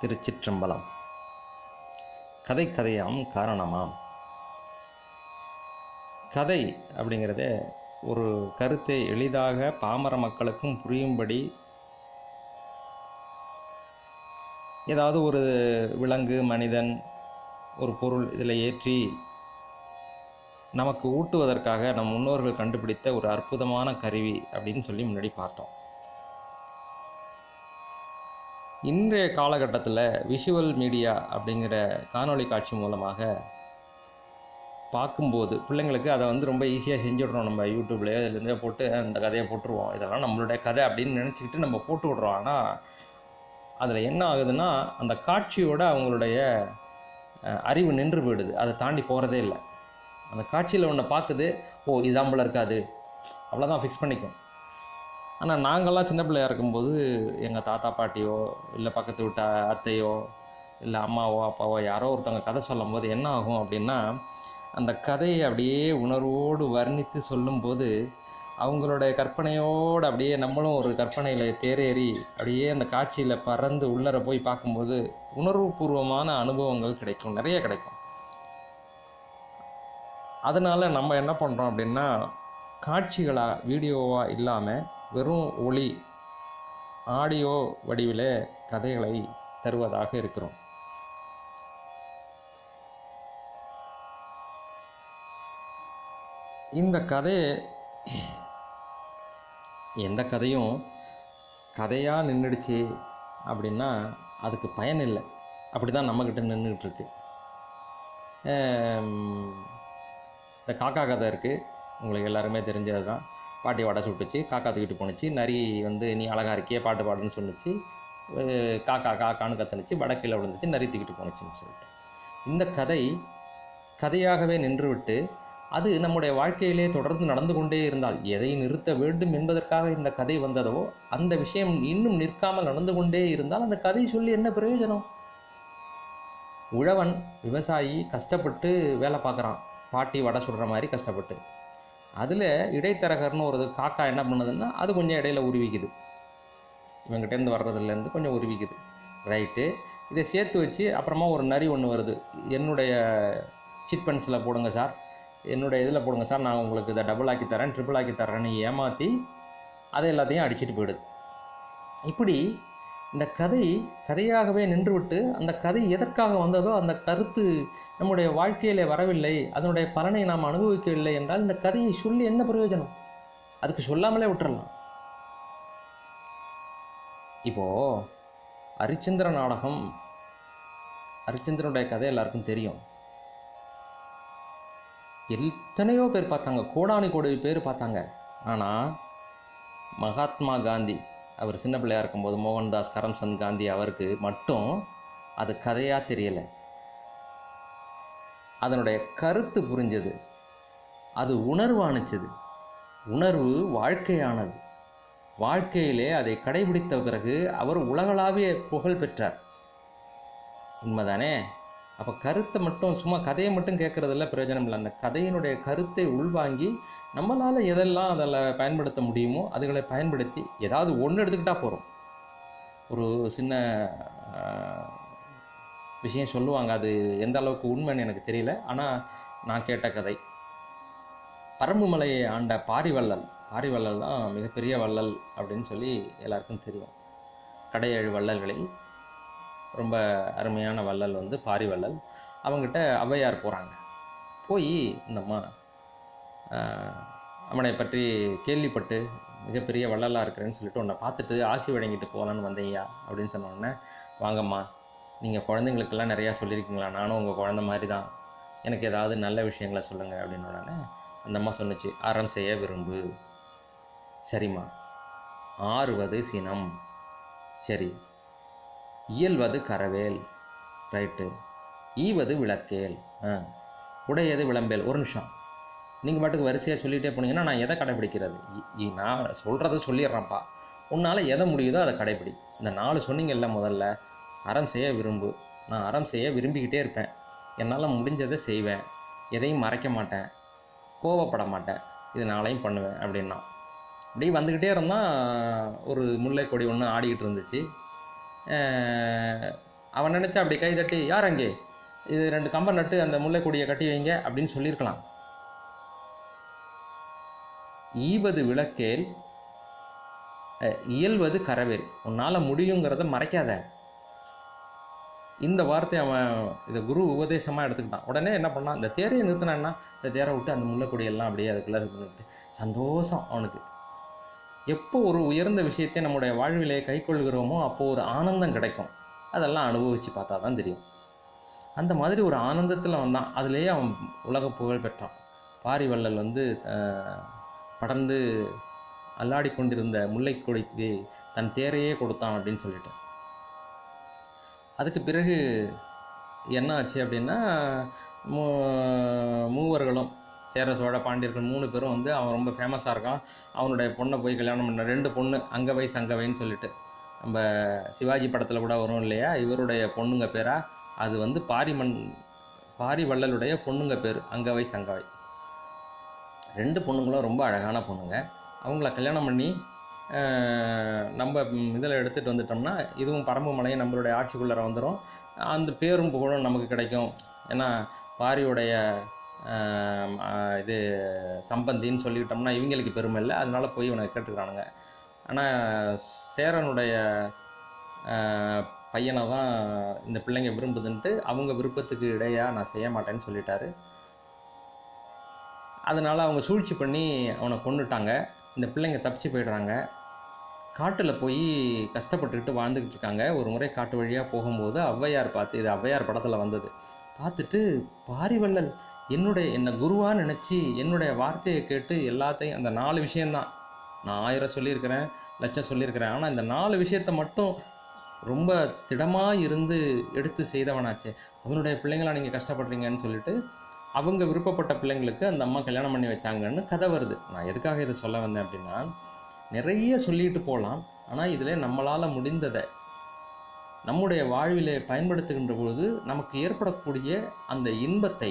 திருச்சிற்றம்பலம். கதை கதையாம் காரணமாம். கதை அப்படிங்கிறது ஒரு கருத்தை எளிதாக பாமர மக்களுக்கும் புரியும்படி ஏதாவது ஒரு விலங்கு மனிதன் ஒரு பொருள் இதில் ஏற்றி நமக்கு ஊட்டுவதற்காக நம் முன்னோர்கள் கண்டுபிடித்த ஒரு அற்புதமான கருவி அப்படின்னு சொல்லி முன்னாடி பார்த்தோம். இன்றைய காலகட்டத்தில் விஷுவல் மீடியா அப்படிங்கிற காணொளி காட்சி மூலமாக பார்க்கும்போது பிள்ளைங்களுக்கு அதை வந்து ரொம்ப ஈஸியாக செஞ்சுடுறோம் நம்ம யூடியூப்லேயோ இதுலேருந்தே போட்டு அந்த கதையை போட்டுருவோம். இதெல்லாம் நம்மளுடைய கதை அப்படின்னு நினச்சிக்கிட்டு நம்ம போட்டு விட்றோம். ஆனால் அதில் என்ன ஆகுதுன்னா அந்த காட்சியோட அவங்களுடைய அறிவு நின்று போயிடுது. அதை தாண்டி போகிறதே இல்லை. அந்த காட்சியில் ஒன்று பார்க்குது ஓ இதான் இருக்காது. அவ்வளோதான் ஃபிக்ஸ் பண்ணிக்கும். ஆனால் நாங்கள்லாம் சின்ன பிள்ளையாக இருக்கும்போது எங்கள் தாத்தா பாட்டியோ இல்லை பக்கத்து வீட்டு அத்தையோ இல்லை அம்மாவோ அப்பாவோ யாரோ ஒருத்தவங்க கதை சொல்லும்போது என்ன ஆகும் அப்படின்னா அந்த கதையை அப்படியே உணர்வோடு வர்ணித்து சொல்லும்போது அவங்களுடைய கற்பனையோடு அப்படியே நம்மளும் ஒரு கற்பனையில் தேரேறி அப்படியே அந்த காட்சியில் பறந்து உள்ளர போய் பார்க்கும்போது உணர்வுபூர்வமான அனுபவங்கள் கிடைக்கும் நிறைய கிடைக்கும். அதனால் நம்ம என்ன பண்ணுறோம் அப்படின்னா காட்சிகளாக வீடியோவாக இல்லாமல் வெறும் ஒளி ஆடியோ வடிவில் கதைகளை தருவதாக இருக்கிறோம். இந்த கதையை எந்த கதையும் கதையாக நின்றுடுச்சு அப்படின்னா அதுக்கு பயன் இல்லை. அப்படி தான் நம்மக்கிட்ட நின்றுட்டுருக்கு இந்த காக்கா கதை இருக்குது உங்களுக்கு எல்லாருமே தெரிஞ்சது தான் பாட்டி வடை சுட்டுச்சு காக்கா தூக்கிட்டு போணுச்சு. நரி வந்து நீ அழகா இருக்கியே பாட்டு பாடுன்னு சொன்னிச்சு. காக்கா காக்கான்னு கத்துனுச்சு. வடக்கையில் விழுந்துச்சு நரி தூக்கிட்டு போணுச்சுன்னு சொல்லிட்டு. இந்த கதை கதையாகவே நின்றுவிட்டு அது நம்முடைய வாழ்க்கையிலே தொடர்ந்து நடந்து கொண்டே இருந்தால் எதை நிறுத்த வேண்டும் என்பதற்காக இந்த கதை வந்ததோ அந்த விஷயம் இன்னும் நிற்காமல் நடந்து கொண்டே இருந்தால் அந்த கதை சொல்லி என்ன பிரயோஜனம்? உழவன் விவசாயி கஷ்டப்பட்டு வேலை பார்க்குறான். பாட்டி வடை சுடுற மாதிரி கஷ்டப்பட்டு. அதில் இடைத்தரகர்னு ஒரு காக்கா என்ன பண்ணுதுன்னா அது கொஞ்சம் இடையில உருவிக்குது இவங்கிட்டேருந்து வர்றதுலேருந்து கொஞ்சம் உருவிக்குது ரைட்டு. இதை சேர்த்து வச்சு அப்புறமா ஒரு நரி ஒன்று வருது. என்னுடைய சிட் ஃபண்ட்ஸில் போடுங்க சார். என்னுடைய இதில் போடுங்க சார். நான் உங்களுக்கு இதை டபுள் ஆக்கி தரேன் ட்ரிபிள் ஆக்கி தரேன்னு ஏமாற்றி அதை எல்லாத்தையும் அடிச்சிட்டு போயிடுது. இப்படி இந்த கதை கதையாகவே நின்றுவிட்டு அந்த கதை எதற்காக வந்ததோ அந்த கருத்து நம்முடைய வாழ்க்கையிலே வரவில்லை அதனுடைய பலனை நாம் அனுபவிக்கவில்லை என்றால் இந்த கதையை சொல்லி என்ன பிரயோஜனம்? அதுக்கு சொல்லாமலே விட்டுறலாம். இப்போது அரிச்சந்திர நாடகம் அரிச்சந்திரனுடைய கதை எல்லாருக்கும் தெரியும். எத்தனையோ பேர் பார்த்தாங்க கோடானி கோடி பேர் பார்த்தாங்க. ஆனால் மகாத்மா காந்தி அவர் சின்ன பிள்ளையாக இருக்கும்போது மோகன்தாஸ் கரம்சந்த் காந்தி அவருக்கு மட்டும் அது கதையாக தெரியலை. அதனுடைய கருத்து புரிஞ்சது. அது உணர்வு அணிச்சது உணர்வு வாழ்க்கையானது. வாழ்க்கையிலே அதை கடைபிடித்த பிறகு அவர் உலகளாவிய புகழ் பெற்றார். உண்மைதானே? அப்போ கருத்தை மட்டும் சும்மா கதையை மட்டும் கேட்குறதில்ல பிரயோஜனம் இல்லை. அந்த கதையினுடைய கருத்தை உள்வாங்கி நம்மளால் எதெல்லாம் அதில் பயன்படுத்த முடியுமோ அதுகளை பயன்படுத்தி ஏதாவது ஒன்று எடுத்துக்கிட்டால் போகிறோம் ஒரு சின்ன விஷயம் சொல்லுவாங்க. அது எந்த அளவுக்கு உண்மைன்னு எனக்கு தெரியல. ஆனால் நான் கேட்ட கதை. பரம்பு மலையை ஆண்ட பாரிவள்ளல். பாரிவள்ளல் தான் மிகப்பெரிய வள்ளல் அப்படின்னு சொல்லி எல்லாருக்கும் தெரியும். கடையேழு வள்ளல்களில் ரொம்ப அருமையான வள்ளல் வந்து பாரிவள்ளல் அவங்ககிட்ட ஔவையார் போகிறாங்க போய் இந்தம்மா அவனை பற்றி கேள்விப்பட்டு மிகப்பெரிய வள்ளலாக இருக்கிறேன்னு சொல்லிட்டு உன்னை பார்த்துட்டு ஆசி வழங்கிட்டு போகலான்னு வந்தேய்யா அப்படின்னு சொன்னோடனே வாங்கம்மா நீங்கள் குழந்தைங்களுக்கெல்லாம் நிறையா சொல்லியிருக்கீங்களா? நானும் உங்கள் குழந்த மாதிரி தான் எனக்கு ஏதாவது நல்ல விஷயங்களை சொல்லுங்கள் அப்படின்னு உடனே அந்த அம்மா சொன்னிச்சு அறம் செய்ய விரும்பு. சரிம்மா. ஆறுவது சினம். சரி. இயல்வது கரவேல். ரைட்டு ஈவது விளக்கேல். ஆ. உடையது விளம்பேல். ஒரு நிமிஷம். நீங்கள் பாட்டுக்கு வரிசையாக சொல்லிகிட்டே போனீங்கன்னா நான் எதை கடைப்பிடிக்கிறது? நான் சொல்கிறத சொல்லிடுறேன்ப்பா. உன்னால் எதை முடியுதோ அதை கடைப்பிடி. இந்த நாலு சொன்னீங்கல்ல முதல்ல அறம் செய்ய விரும்பு. நான் அறம் செய்ய விரும்பிக்கிட்டே இருப்பேன். என்னால் முடிஞ்சதை செய்வேன். எதையும் மறைக்க மாட்டேன். கோவப்பட மாட்டேன். இது நாளையும் பண்ணுவேன் அப்படின்னா. அப்படியே வந்துக்கிட்டே இருந்தால் ஒரு முல்லை கொடி ஒன்று ஆடிக்கிட்டு இருந்துச்சு. அவன் நினச்சா அப்படி கை தட்டி யார் அங்கே? இது ரெண்டு கம்பம் நட்டு அந்த முல்லைக்கொடியை கட்டி வைங்க அப்படின்னு சொல்லியிருக்கலாம். ஈவது விளக்கேல் இயல்வது கரவேல். உன்னால் முடியுங்கிறத மறைக்காத. இந்த வார்த்தையை அவன் இதை குரு உபதேசமாக எடுத்துக்கிட்டான். உடனே என்ன பண்ணான்? இந்த தேரையை நிறுத்தினான்னா இந்த தேரை விட்டு அந்த முல்லைக்கொடியெல்லாம் அப்படியே அதுக்குள்ளே இருக்குன்னுட்டு சந்தோஷம் அவனுக்கு. எப்போ ஒரு உயர்ந்த விஷயத்தை நம்முடைய வாழ்விலே கைக்கொள்கிறோமோ அப்போ ஒரு ஆனந்தம் கிடைக்கும். அதெல்லாம் அனுபவித்து பார்த்தா தான் தெரியும். அந்த மாதிரி ஒரு ஆனந்தத்தில் வந்தான். அதுலேயே அவன் உலக புகழ் பெற்றான். பாரிவள்ளல் வந்து படர்ந்து அல்லாடி கொண்டிருந்த முல்லைக்கொடிக்கு தன் தேரையே கொடுத்தான் அப்படின்னு சொல்லிட்டு. அதுக்கு பிறகு என்ன ஆச்சு அப்படின்னா மூ மூவர்களும் சேர சோழ பாண்டியர்கள் மூணு பேரும் வந்து அவன் ரொம்ப ஃபேமஸாக இருக்கான். அவனுடைய பொண்ணை போய் கல்யாணம் பண்ண ரெண்டு பொண்ணு அங்கவை சங்கவைன்னு சொல்லிட்டு. நம்ம சிவாஜி படத்தில் கூட வரும் இல்லையா? இவருடைய பொண்ணுங்க பேரா? அது வந்து பாரிமன் பாரிவள்ளலுடைய பொண்ணுங்க பேர். அங்கவை சங்கவை ரெண்டு பொண்ணுங்களும் ரொம்ப அழகான பொண்ணுங்க. அவங்கள கல்யாணம் பண்ணி நம்ம இதில் எடுத்துகிட்டு வந்துட்டோம்னா இதுவும் பரம்பு மலையும் நம்மளுடைய ஆட்சிக்குள்ளார வந்துடும் அந்த பேரும் புகழும் நமக்கு கிடைக்கும். ஏன்னா பாரியுடைய இது சம்பந்தின்னு சொல்லிக்கிட்டோம்னா இவங்களுக்கு பெருமை இல்லை. அதனால போய் இவனை கேட்டுக்கிறானுங்க. ஆனால் சேரனுடைய பையனை தான் இந்த பிள்ளைங்க விரும்புதுன்ட்டு அவங்க விருப்பத்துக்கு இடையாக நான் செய்ய மாட்டேன்னு சொல்லிட்டாரு. அதனால் அவங்க சூழ்ச்சி பண்ணி அவனை கொன்னுட்டாங்க. இந்த பிள்ளைங்க தப்பிச்சு போயிடுறாங்க. காட்டில் போய் கஷ்டப்பட்டுக்கிட்டு வாழ்ந்துக்கிட்டு இருக்காங்க. ஒரு முறை காட்டு வழியாக போகும்போது ஔவையார் பார்த்து இது ஔவையார் படத்தில் வந்தது. பார்த்துட்டு பாரிவள்ளல் என்னுடைய என்னை குருவாக நினச்சி என்னுடைய வார்த்தையை கேட்டு எல்லாத்தையும் அந்த நாலு விஷயந்தான் நான் ஆயிரம் சொல்லியிருக்கிறேன் லட்சம் சொல்லியிருக்கிறேன். ஆனால் இந்த நாலு விஷயத்தை மட்டும் ரொம்ப திடமாக இருந்து எடுத்து செய்தவனாச்சே. அவனுடைய பிள்ளைங்களா நீங்கள் கஷ்டப்படுறீங்கன்னு சொல்லிட்டு அவங்க விருப்பப்பட்ட பிள்ளைங்களுக்கு அந்த அம்மா கல்யாணம் பண்ணி வச்சாங்கன்னு கதை வருது. நான் எதுக்காக இதை சொல்ல வந்தேன் அப்படின்னா நிறைய சொல்லிட்டு போகலாம். ஆனால் இதில் நம்மளால் முடிந்ததை நம்முடைய வாழ்விலே பயன்படுத்துகின்ற பொழுது நமக்கு ஏற்படக்கூடிய அந்த இன்பத்தை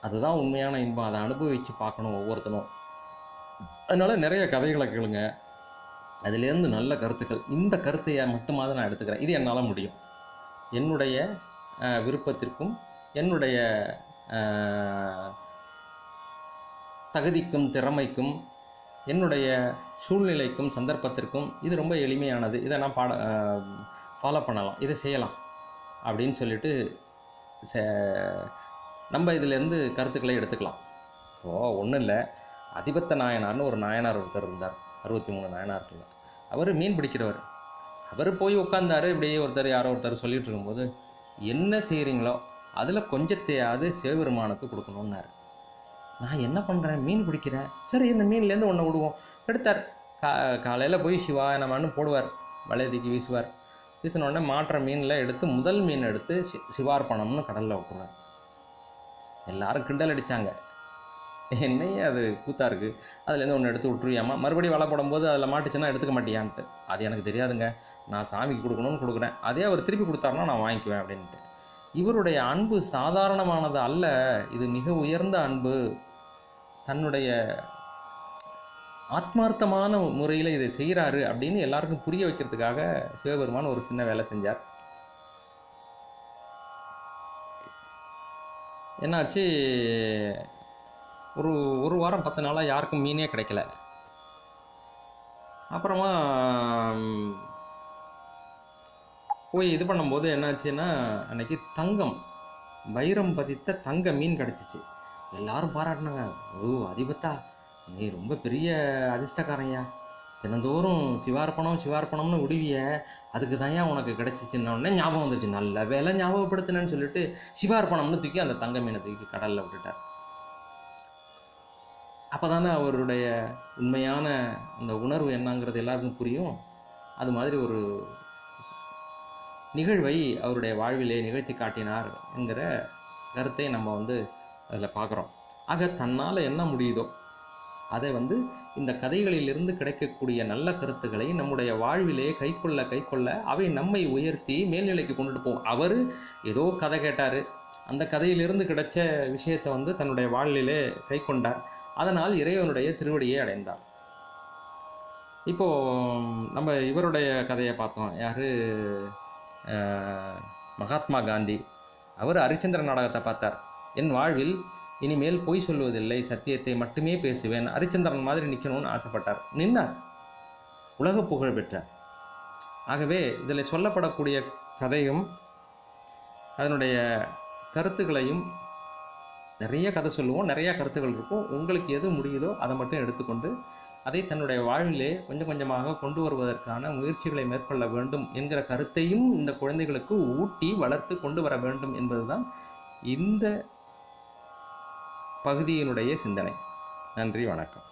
அதுதான் உண்மையான இன்பம். அதை அனுபவித்து பார்க்கணும் ஒவ்வொருத்தனும். அதனால நிறைய கதைகளை கேளுங்க. அதுலேருந்து நல்ல கருத்துக்கள். இந்த கருத்தையை மட்டுமாவது நான் எடுத்துக்கிறேன். இது என்னால் முடியும். என்னுடைய விருப்பத்திற்கும் என்னுடைய தகுதிக்கும் திறமைக்கும் என்னுடைய சூழ்நிலைக்கும் சந்தர்ப்பத்திற்கும் இது ரொம்ப எளிமையானது. இதை நான் பாட ஃபாலோ பண்ணலாம். இதை செய்யலாம். அப்படின்னு சொல்லிட்டு நம்ம இதிலேருந்து கருத்துக்களை எடுத்துக்கலாம். இப்போது ஒன்றும் இல்லை. அதிபத்த நாயனார்னு ஒரு நாயனார் ஒருத்தர் இருந்தார். அறுபத்தி மூணு நாயனார்கள் அவர் மீன் பிடிக்கிறவர். அவர் போய் உட்காந்தாரு இப்படியே ஒருத்தர் யாரோ ஒருத்தர் சொல்லிகிட்டு இருக்கும்போது என்ன செய்கிறீங்களோ அதில் கொஞ்சத்தையாவது சிவபெருமானுக்கு கொடுக்கணுன்னாரு நான் என்ன பண்ணுறேன் மீன் பிடிக்கிறேன். சரி இந்த மீன்லேருந்து ஒன்று விடுவோம். எடுத்தார். கா காலையில் போய் சிவா நம்மன்னு போடுவார். வளையதிக்கு வீசுவார். வீசினோடனே மாற்ற மீனில் எடுத்து முதல் மீன் எடுத்து சி சிவார்ப்பணம்னு கடலில் விட்டுருவார் எல்லாரும் கிண்டல் அடித்தாங்க என்னையே அது கூத்தா இருக்குது அதுலேருந்து ஒன்று எடுத்து விட்டுருவியாமா மறுபடியும் வலை போடும்போது அதில் மாட்டுச்சுன்னா எடுத்துக்க மாட்டியான்ட்டு. அது எனக்கு தெரியாதுங்க. நான் சாமிக்கு கொடுக்கணும்னு கொடுக்குறேன். அதே அவர் திருப்பி கொடுத்தாருன்னா நான் வாங்கிக்குவேன் அப்படின்ட்டு. இவருடைய அன்பு சாதாரணமானது அல்ல. இது மிக உயர்ந்த அன்பு. தன்னுடைய ஆத்மார்த்தமான முறையில் இதை செய்கிறாரு அப்படின்னு எல்லாருக்கும் புரிய வைக்கிறதுக்காக சிவபெருமான் ஒரு சின்ன வேலை செஞ்சார். என்னாச்சு? ஒரு ஒரு வாரம் பத்து நாளாக யாருக்கும் மீனே கிடைக்கல. அப்புறமா போய் இது பண்ணும்போது என்னாச்சுன்னா அன்னைக்கு தங்கம் வைரம் பதித்த தங்க மீன் கிடச்சிச்சு. எல்லாரும் பாராட்டினாங்க. ஓ அதிபத்தா நீ ரொம்ப பெரிய அதிர்ஷ்டக்காரங்கய்யா தினந்தோறும் சிவார்ப்பணம் சிவார்ப்பணம்னு விடுவிய அதுக்கு தான் உனக்கு கிடச்சிச்சின்ன உடனே ஞாபகம் வந்துச்சு நல்ல வேலை ஞாபகப்படுத்தினேன்னு சொல்லிட்டு சிவார்ப்பணம்னு தூக்கி அந்த தங்க மீனை தூக்கி கடலில் விட்டுட்டார். அப்போ தானே அவருடைய உண்மையான அந்த உணர்வு என்னங்கிறது எல்லாருக்கும் புரியும். அது மாதிரி ஒரு நிகழ்வை அவருடைய வாழ்விலே நிகழ்த்தி காட்டினார் என்கிற கருத்தை நம்ம வந்து அதில் பார்க்குறோம். ஆக தன்னால் என்ன முடியுதோ அதை வந்து இந்த கதைகளிலிருந்து கிடைக்கக்கூடிய நல்ல கருத்துக்களை நம்முடைய வாழ்விலே கைக்கொள்ள கைக்கொள்ள அவை நம்மை உயர்த்தி மேல்நிலைக்கு கொண்டுட்டு போகும். அவர் ஏதோ கதை கேட்டார். அந்த கதையிலிருந்து கிடைச்ச விஷயத்தை வந்து தன்னுடைய வாழ்விலே கைக்கொண்டார். அதனால் இறைவனுடைய திருவடியை அடைந்தார். இப்போ நம்ம இவருடைய கதையை பார்த்தோம். யார்? மகாத்மா காந்தி. அவர் ஹரிச்சந்திர நாடகத்தை பார்த்தார். என் வாழ்வில் இனிமேல் பொய் சொல்வதில்லை சத்தியத்தை மட்டுமே பேசுவேன் ஹரிச்சந்திரன் மாதிரி நிற்கணும்னு ஆசைப்பட்டார். நின்னார். உலக புகழ் பெற்றார். ஆகவே இதில் சொல்லப்படக்கூடிய கதையும் அதனுடைய கருத்துக்களையும் நிறைய கதை சொல்லுவோம் நிறைய கருத்துக்கள் இருக்கும். உங்களுக்கு எது முடியுதோ அதை மட்டும் எடுத்துக்கொண்டு அதை தன்னுடைய வாழ்விலே கொஞ்சம் கொஞ்சமாக கொண்டு வருவதற்கான முயற்சிகளை மேற்கொள்ள வேண்டும் என்கிற கருத்தையும் இந்த குழந்தைகளுக்கு ஊட்டி வளர்த்து கொண்டு வர வேண்டும் என்பதுதான் இந்த பகுதியினுடைய சிந்தனை. நன்றி வணக்கம்.